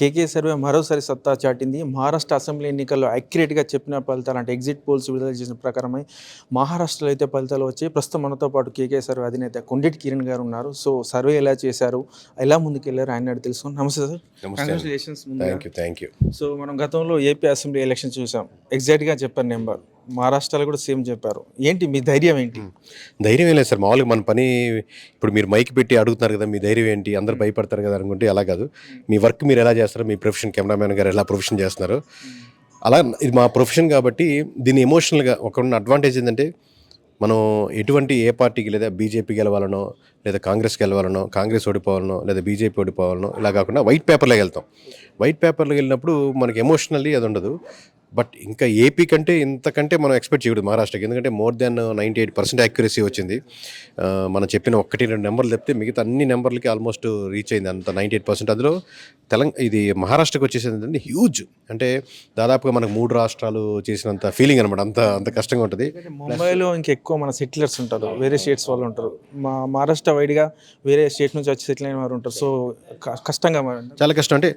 KK survey మరోసారి సత్తా చాటింది. Maharashtra assembly ఎన్నికల్లో యాక్యురేట్గా చెప్పిన ఫలితాలు అంటే ఎగ్జిట్ పోల్స్ విడుదల చేసిన ప్రకారమై మహారాష్ట్రలో అయితే ఫలితాలు వచ్చాయి. ప్రస్తుతం మనతో పాటు కేకే సర్వే అధినేత కొండెటి కిరణ్ గారు ఉన్నారు. సో సర్వే ఎలా చేశారు? ఎలా ముందుకెళ్ళారు? ఆయన అడిగి తెలుసుకుని నమస్తే sir. Congratulations thank you thank you so మనం గతంలో ఏపీ అసెంబ్లీ ఎలక్షన్ చూసాం. ఎగ్జాక్ట్గా చెప్పారు నెంబర్. మహారాష్ట్రలో కూడా సేమ్ చెప్పారు. ఏంటి మీ ధైర్యం ఏంటి? ధైర్యం ఏం లేదు సార్. మామూలుగా మన పని ఇప్పుడు మీరు మైక్ పెట్టి అడుగుతున్నారు కదా మీ ధైర్యం ఏంటి? అందరు భయపడతారు కదా అనుకుంటే అలా కాదు. మీ వర్క్ మీరు ఎలా చేస్తారు మీ ప్రొఫెషన్ కెమెరామ్యాన్ గారు ఎలా ప్రొఫెషన్ చేస్తున్నారు. అలా ఇది మా ప్రొఫెషన్ కాబట్టి దీన్ని ఎమోషనల్గా ఒక అడ్వాంటేజ్ ఏంటంటే మనం ఎటువంటి ఏ పార్టీకి లేదా బీజేపీ గెలవాలనో లేదా కాంగ్రెస్ గెలవాలనో కాంగ్రెస్ ఓడిపోవాలనో లేదా బీజేపీ ఓడిపోవాలనో ఇలా కాకుండా వైట్ పేపర్లోకి వెళ్తాం. వైట్ పేపర్లోకి వెళ్ళినప్పుడు మనకి ఎమోషనల్లీ అది ఉండదు. బట్ ఇంకా ఏపీ కంటే ఇంతకంటే మనం ఎక్స్పెక్ట్ చేయకూడదు మహారాష్ట్రకి. ఎందుకంటే more than ninety eight percent accuracy వచ్చింది. మనం చెప్పిన ఒకటి రెండు నెంబర్లు చెప్తే మిగతా అన్ని నెంబర్లకి ఆల్మోస్ట్ రీచ్ అయింది అంత నైంటీ ఎయిట్ పర్సెంట్. అందులో తెలంగాణ ఇది మహారాష్ట్రకి వచ్చేసింది ఏంటంటే హ్యూజ్ అంటే దాదాపుగా మనకు మూడు రాష్ట్రాలు చేసినంత ఫీలింగ్ అనమాట అంత అంత కష్టంగా ఉంటుంది. ముంబైలో ఇంకెక్కువ మన సెటిలర్స్ ఉంటారు. వేరే స్టేట్స్ వాళ్ళు ఉంటారు. మా మహారాష్ట్ర వైడ్గా వేరే స్టేట్ నుంచి వచ్చి సెటిల్ అయిన వారు ఉంటారు. సో కష్టంగా చాలా కష్టం. అంటే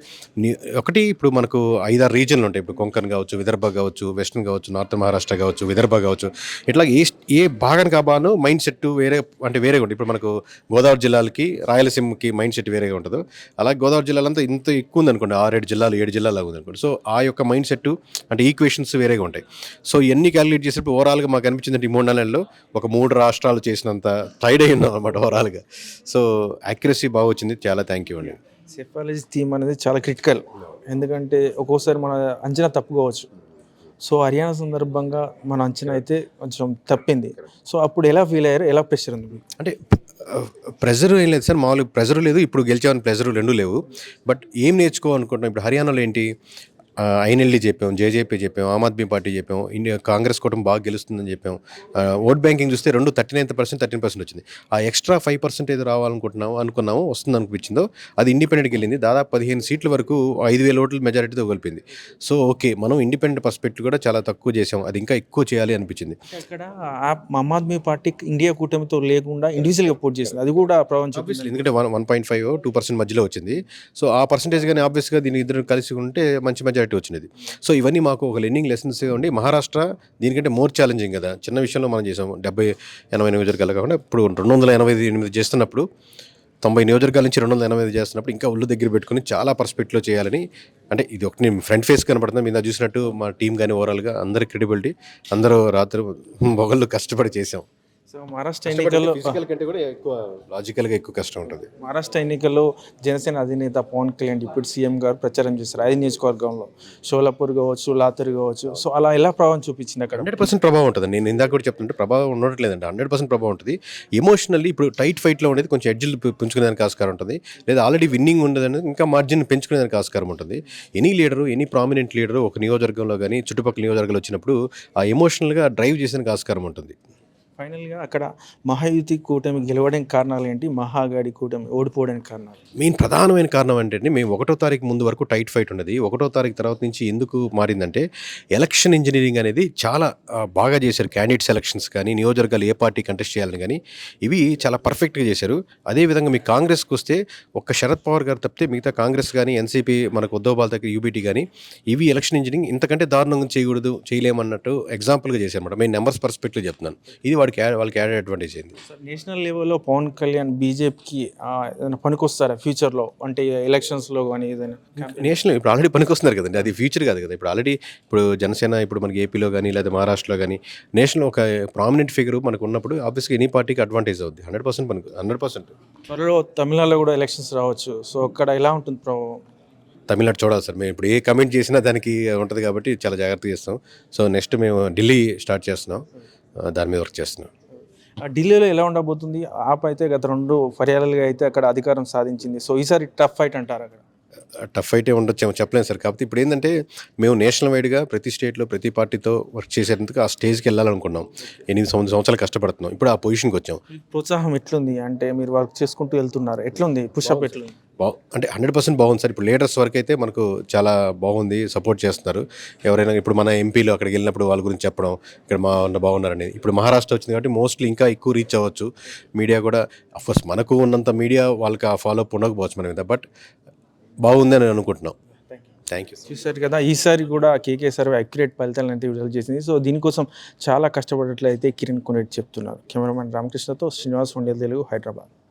ఒకటి ఇప్పుడు మనకు ఐదారు రీజన్లు ఉంటాయి. ఇప్పుడు కొంకన్ కావచ్చు విదర్భ కావచ్చు వెస్ట్రన్ కావచ్చు నార్త్ మహారాష్ట్ర కావచ్చు విదర్భ కావచ్చు. ఇట్లా ఏ ఏ భాగానికి కాబాను మైండ్ సెట్ వేరే అంటే వేరేగా ఉంటుంది ఇప్పుడు మనకు గోదావరి జిల్లాలకి రాయలసీమకి మైండ్ సెట్ వేరేగా ఉంటుంది. అలాగే గోదావరి జిల్లాలంతా ఇంత ఎక్కువ ఉంది అనుకోండి ఆరేడు జిల్లాలు ఏడు జిల్లాలు ఉంది అనుకోండి. సో ఆ యొక్క మైండ్ సెట్ అంటే ఈక్వేషన్స్ వేరేగా ఉంటాయి. సో ఎన్ని క్యాలిక్యులేట్ చేసినప్పుడు ఓవరాల్గా మాకు అనిపించింది ఈ మూడు నెలల్లో ఒక మూడు రాష్ట్రాలు చేసినంత టైడ్ అయి ఉన్నాం అనమాట ఓవరాల్గా. సో యాక్యురసీ బాగా వచ్చింది. చాలా థ్యాంక్ యూ అండి. సెఫాలజీ థీమ్ అనేది చాలా క్రిటికల్ ఎందుకంటే ఒక్కోసారి మన అంచనా తప్పుకోవచ్చు. సో హర్యానా సందర్భంగా మన అంచనా అయితే కొంచెం తప్పింది. సో అప్పుడు ఎలా ఫీల్ అయ్యారు? ఎలా ప్రెషర్ ఉంది అంటే ప్రెజర్ ఏం లేదు సార్. మామూలుగా ప్రెజర్ లేదు. ఇప్పుడు గెలిచామని ప్రెజర్ రెండు లేవు. బట్ ఏం నేర్చుకోవాలనుకుంటున్నాం? ఇప్పుడు హర్యానాలో ఏంటి? ఐఎన్ఎల్డీ చెప్పాం జేజేపీ చెప్పాం ఆమ్ ఆద్మీ పార్టీ చెప్పాం ఇండియా కాంగ్రెస్ కూటమి బాగా గెలుస్తుందని చెప్పాం. ఓట్ బ్యాంకింగ్ చూస్తే రెండు thirty nine percent thirteen percent వచ్చింది. ఆ ఎక్స్ట్రా ఫైవ్ పర్సెంట్ ఏదో రావాలనుకుంటున్నాము అనుకున్నాము వస్తుంది అనిపించిందో అది ఇండిపెండెంట్కి వెళ్ళింది. దాదాపు పదిహేను సీట్ల వరకు ఐదు వేల ఓట్ల మెజారిటీతో కలిపింది సో ఓకే మనం ఇండిపెండెంట్ పర్స్పెక్టివ్ కూడా చాలా తక్కువ చేసాం అది ఇంకా ఎక్కువ చేయాలి అనిపించింది. అక్కడ ఆప్- ఆమ్ ఆద్మీ పార్టీ ఇండియా కూటమితో లేకుండా ఇండివిజువల్గా పోటీ చేసింది. అది కూడా ప్రభావం ఎందుకంటే one one point five two percent మధ్యలో వచ్చింది. సో ఆ పర్సంటేజ్ కానీ ఆబ్వియస్గా దీని ఇద్దరు కలిసి ఉంటే మంచి మెజారిటీ వచ్చినది. సో ఇవన్నీ మాకు ఒక లెర్నింగ్ లెసన్స్ ఉండి మహారాష్ట్ర దీనికంటే మోర్ ఛాలెంజింగ్ కదా. చిన్న విషయంలో మనం చేసాం డెబ్బై ఎనభై నియోజకవర్గాలు కాకుండా ఇప్పుడు రెండు వందల ఎనభై ఎనిమిది చేస్తున్నప్పుడు తొంభై నియోజకవర్గాల నుంచి రెండు వందల ఎనభై చేస్తున్నప్పుడు ఇంకా ఒళ్ళు దగ్గర పెట్టుకుని చాలా పర్స్పెక్ట్లో చేయాలని అంటే ఇది ఒకటి ఫ్రంట్ ఫేస్ కనపడుతుంది. మీద చూసినట్టు మా టీం కానీ ఓవరాల్గా అందరి క్రెడిబిలిటీ అందరూ రాత్రి మొగళ్ళు కష్టపడి చేసాం. సో మహారాష్ట్ర ఎన్నికల్లో ఫిజికల్ కంటే కూడా ఎక్కువ లాజికల్గా ఎక్కువ కష్టం ఉంటుంది. మహారాష్ట్ర ఎన్నికల్లో జనసేన అధినేత పవన్ కళ్యాణ్ డిప్యూటీ సీఎం గారు ప్రచారం చేశారు. ఐదు నియోజకవర్గంలో షోలాపూర్ కావచ్చు లాతూర్ కావచ్చు. సో అలా ఎలా ప్రభావం చూపించింది అక్కడ? హండ్రెడ్ పర్సెంట్ ప్రభావం ఉంటుంది. నేను ఇందాక కూడా చెప్తుంటే ప్రభావం ఉండట్లేదండి. హండ్రెడ్ పర్సెంట్ ప్రభావం ఉంటుంది. ఎమోషనల్లీ ఇప్పుడు టైట్ ఫైట్లో ఉండేది కొంచెం ఎడ్జిల్ పెంచుకునేదానికి ఆస్కారం ఉంటుంది. లేదా ఆల్రెడీ విన్నింగ్ ఉండదని ఇంకా మార్జిన్ పెంచుకునేదానికి ఆస్కారం ఉంటుంది. Any leader any prominent leader ఒక నియోజకవర్గంలో కానీ చుట్టుపక్కల నియోజకవర్గాలు వచ్చినప్పుడు ఆ ఎమోషనల్గా డ్రైవ్ చేసేందుకు ఆస్కారం ఉంటుంది. ఫైనల్గా అక్కడ మహాయుతి కూటమి గెలవడానికి కారణాలు ఏంటి? మహాగాడి కూటమి ఓడిపోవడానికి కారణాలు. మెయిన్ ప్రధానమైన కారణం ఏంటంటే మేము ఒకటో తారీఖు ముందు వరకు టైట్ ఫైట్ ఉన్నది. ఒకటో తారీఖు తర్వాత నుంచి ఎందుకు మారిందంటే ఎలక్షన్ ఇంజనీరింగ్ అనేది చాలా బాగా చేశారు క్యాండిడేట్ సెలక్షన్స్ కానీ నియోజకవర్గాలు ఏ పార్టీ కంటెస్ట్ చేయాలని కానీ ఇవి చాలా పర్ఫెక్ట్గా చేశారు. అదేవిధంగా మీ కాంగ్రెస్కి వస్తే ఒక్క శరద్ పవార్ గారు తప్పితే మిగతా కాంగ్రెస్ కానీ ఎన్సీపీ మనకు ఉద్దవ్ బాల్ దగ్గర యూబీటీ కానీ ఇవి ఎలక్షన్ ఇంజనీరింగ్ ఇంతకంటే దారుణంగా చేయకూడదు చేయలేమన్నట్టు ఎగ్జాంపుల్గా చేశారు మేడం మేము నెంబర్స్ పర్స్పెక్టివ్ చెప్తున్నాను. ఇది వాడికి వాళ్ళకి యాడ్ అడ్వాంటేజ్ అయింది నేషనల్ లెవెల్లో పవన్ కళ్యాణ్ బీజేపీకి ఏదైనా పనికొస్తారా ఫ్యూచర్లో అంటే ఎలక్షన్స్లో కానీ ఏదైనా నేషనల్ ఇప్పుడు ఆల్రెడీ పనికొస్తున్నారు కదండి. అది ఫ్యూచర్ కాదు కదా. ఇప్పుడు ఆల్రెడీ ఇప్పుడు జనసేన ఇప్పుడు మనకి ఏపీలో కానీ లేదా మహారాష్ట్రలో కానీ నేషనల్ ఒక ప్రామినెంట్ ఫిగర్ మనకు ఉన్నప్పుడు ఆబ్వియస్గా ఎనీ పార్టీకి అడ్వాంటేజ్ అవుద్ది. హండ్రెడ్ పర్సెంట్ పనికి హండ్రెడ్ పర్సెంట్ త్వరలో తమిళనాడులో కూడా ఎలక్షన్స్ రావచ్చు. సో అక్కడ ఎలా ఉంటుంది ప్రభావం? తమిళనాడు చూడాలి సార్. మేము ఇప్పుడు ఏ కమెంట్ చేసినా దానికి ఉంటుంది కాబట్టి చాలా జాగ్రత్త చేస్తాం. సో నెక్స్ట్ మేము ఢిల్లీ స్టార్ట్ చేస్తున్నాం. దాని మీద వర్క్ చేస్తున్నాం. ఆ ఢిల్లీలో ఎలా ఉండబోతుంది? ఆప్ అయితే గత రెండు పర్యాలుగా అయితే అక్కడ అధికారం సాధించింది. సో ఈసారి టఫ్ ఫైట్ అంటారు అక్కడ. టఫ్ అయితే ఉండొచ్చేమో చెప్పలేము సార్. కాకపోతే ఇప్పుడు ఏంటంటే మేము నేషనల్ వైడ్గా ప్రతి స్టేట్లో ప్రతి పార్టీతో వర్క్ చేసేందుకు ఆ స్టేజ్కి వెళ్ళాలనుకున్నాం. ఎనిమిది సంవత్సరాలు సంవత్సరాలు కష్టపడుతున్నాం. ఇప్పుడు ఆ పొజిషన్కి వచ్చాం. ప్రోత్సాహం ఎట్లుంది? అంటే మీరు వర్క్ చేసుకుంటూ వెళ్తున్నారు. ఎట్లుంది? పుషప్ ఎట్లుంది? అంటే హండ్రెడ్ పర్సెంట్ బాగుంది సార్. ఇప్పుడు లీడర్స్ వరకు అయితే మనకు చాలా బాగుంది. సపోర్ట్ చేస్తున్నారు. ఎవరైనా ఇప్పుడు మన ఎంపీలు అక్కడికి వెళ్ళినప్పుడు వాళ్ళ గురించి చెప్పడం ఇక్కడ మా ఉన్న బాగున్నారని ఇప్పుడు మహారాష్ట్ర వచ్చింది కాబట్టి మోస్ట్లీ ఇంకా ఎక్కువ రీచ్ అవ్వచ్చు. మీడియా కూడా అఫ్కోర్స్ మనకు ఉన్నంత మీడియా వాళ్ళకి ఆ ఫాలో అప్ ఉండకపోవచ్చు మన మీద. బట్ బాగుంది అని అనుకుంటున్నాం. థ్యాంక్ యూ చూశారు కదా ఈసారి కూడా కేకే సర్వే అక్యురేట్ ఫలితాలను అయితే విడుదల చేసింది. సో దీనికోసం చాలా కష్టపడేట్లయితే కిరణ్ కొనేటి చెప్తున్నారు. కెమెరామెన్ రామకృష్ణతో శ్రీనివాస్ వండేల్ తెలుగు హైదరాబాద్.